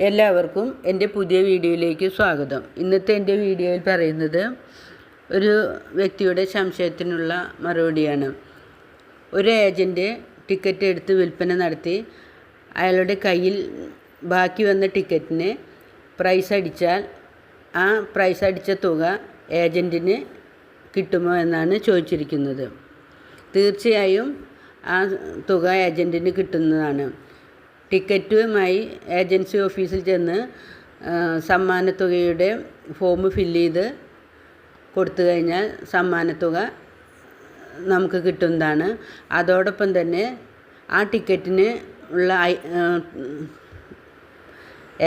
എല്ലാവർക്കും എന്റെ പുതിയ വീഡിയോയിലേക്ക് സ്വാഗതം. ഇന്നത്തെ എന്റെ വീഡിയോയിൽ പറയുന്നത് ഒരു വ്യക്തിയുടെ സംശയത്തിനുള്ള മറുപടിയാണ്. ഒരു ഏജന്റ് ടിക്കറ്റ് എടുത്ത് വിൽപ്പന നടത്തി അയാളുടെ കയ്യിൽ ബാക്കി വന്ന ടിക്കറ്റിന് പ്രൈസ് അടിച്ചാൽ ആ പ്രൈസ് അടിച്ച തുക ഏജന്റിന് കിട്ടുമോ എന്നാണ് ചോദിച്ചിരിക്കുന്നത്. തീർച്ചയായും ആ തുക ഏജന്റിന് കിട്ടുന്നതാണ്. ടിക്കറ്റുമായി ഏജൻസി ഓഫീസിൽ ചെന്ന് സമ്മാനത്തുകയുടെ ഫോം ഫില്ല് ചെയ്ത് കൊടുത്തു കഴിഞ്ഞാൽ സമ്മാനത്തുക നമുക്ക് കിട്ടുന്നതാണ്. അതോടൊപ്പം തന്നെ ആ ടിക്കറ്റിന് ഉള്ള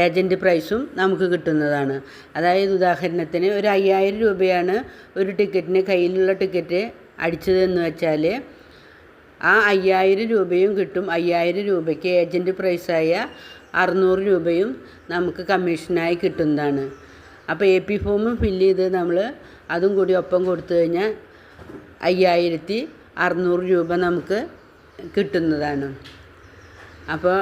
ഏജന്റ് പ്രൈസും നമുക്ക് കിട്ടുന്നതാണ്. അതായത് ഉദാഹരണത്തിന് ഒരു അയ്യായിരം രൂപയാണ് ഒരു ടിക്കറ്റിന് കയ്യിലുള്ള ടിക്കറ്റ് അടിച്ചതെന്ന് വെച്ചാൽ ആ അയ്യായിരം രൂപയും കിട്ടും. അയ്യായിരം രൂപയ്ക്ക് ഏജന്റ് പ്രൈസായ അറുന്നൂറ് രൂപയും നമുക്ക് കമ്മീഷനായി കിട്ടുന്നതാണ്. അപ്പോൾ എ പി ഫോമും ഫില്ല് ചെയ്ത് നമ്മൾ അതും കൂടി ഒപ്പം കൊടുത്തു കഴിഞ്ഞാൽ അയ്യായിരത്തി അറുന്നൂറ് രൂപ നമുക്ക് കിട്ടുന്നതാണ്. അപ്പോൾ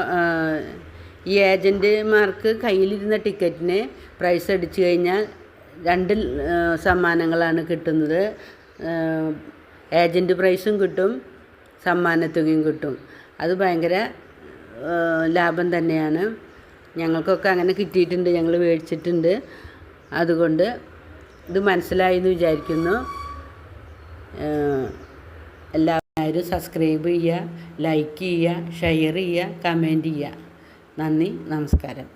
ഈ ഏജന്റുമാർക്ക് കയ്യിലിരുന്ന ടിക്കറ്റിന് പ്രൈസ് അടിച്ചു കഴിഞ്ഞാൽ രണ്ട് സമ്മാനങ്ങളാണ് കിട്ടുന്നത്. ഏജന്റ് പ്രൈസും കിട്ടും. സമ്മാനത്തുകയും കിട്ടും. അത് ഭയങ്കര ലാഭം തന്നെയാണ്. ഞങ്ങൾക്കൊക്കെ അങ്ങനെ കിട്ടിയിട്ടുണ്ട് ഞങ്ങൾ മേടിച്ചിട്ടുണ്ട്. അതുകൊണ്ട് ഇത് മനസ്സിലായി എന്ന് വിചാരിക്കുന്നു. എല്ലാവരും സബ്സ്ക്രൈബ് ചെയ്യുക ലൈക്ക് ചെയ്യുക ഷെയർ ചെയ്യുക കമന്റ് ചെയ്യുക. നന്ദി നമസ്കാരം.